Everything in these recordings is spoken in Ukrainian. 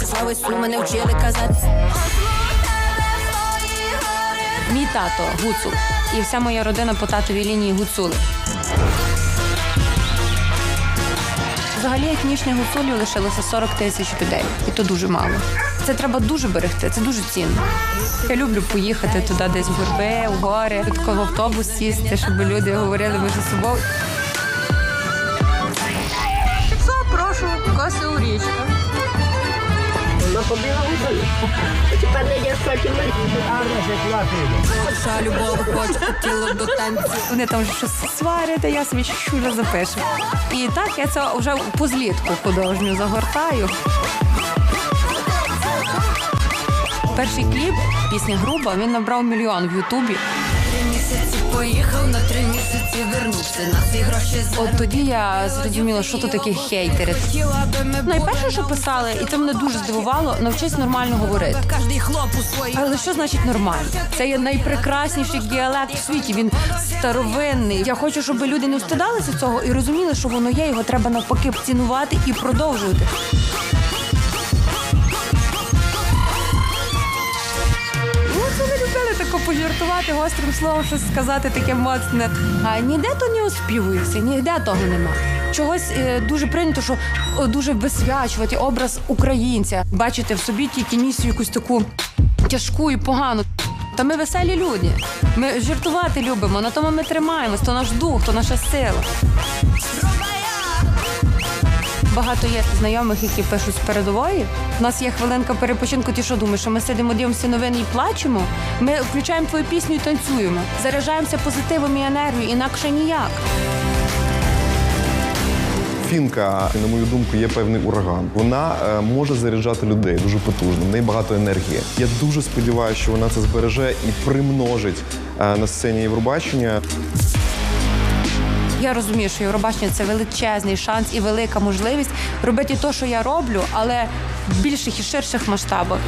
це слава Ісу, мене вчили казати. Мій тато гуцул. І вся моя родина по татовій лінії гуцули. Взагалі етнічних гуцулів лишилося 40 тисяч людей, і то дуже мало. Це треба дуже берегти, це дуже цінно. Я люблю поїхати туди, десь в горби, в гори, в автобус сісти, щоб люди говорили між собою. Душа любов хоче тіло до танцю. Вони там щось сварять, а я собі чужа запишу. І так я це вже по злітку художню загортаю. Перший кліп, пісня груба, він набрав мільйон в Ютубі. Три місяці поїхав, на три місяці вернувся. На ці гроші От тоді я зрозуміла, що то таке хейтери. Найперше, що писали, і це мене дуже здивувало, навчись нормально говорити. Але що значить нормально? Це є найпрекрасніший діалект в світі. Він старовинний. Я хочу, щоб люди не встидалися цього і розуміли, що воно є. Його треба навпаки цінувати і продовжувати. Тако гострим словом, щось сказати таке моцне. А ніде то не оспівується, ніде того нема. Чогось е, дуже прийнято, що о, дуже висвячувати образ українця, бачити в собі тільки місію якусь таку тяжку і погану. Та ми веселі люди. Ми жартувати любимо, на тому ми тримаємось, то наш дух, то наша сила. Багато є знайомих, які пишуть з передової. У нас є хвилинка перепочинку. Ти що думаєш, що ми сидимо, дивимося новини і плачемо? Ми включаємо твою пісню і танцюємо. Заряджаємося позитивом і енергією, інакше ніяк. Фінка, на мою думку, є певний ураган. Вона е, може заряджати людей дуже потужно, в неї багато енергії. Я дуже сподіваюся, що вона це збереже і примножить е, на сцені Євробачення. Я розумію, що Євробачення це величезний шанс і велика можливість робити те, що я роблю, але в більших і ширших масштабах.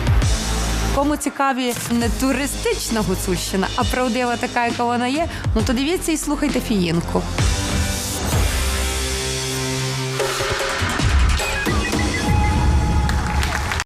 Кому цікаві не туристична гуцульщина, а правдива така, яка вона є, ну то дивіться і слухайте фіїнку.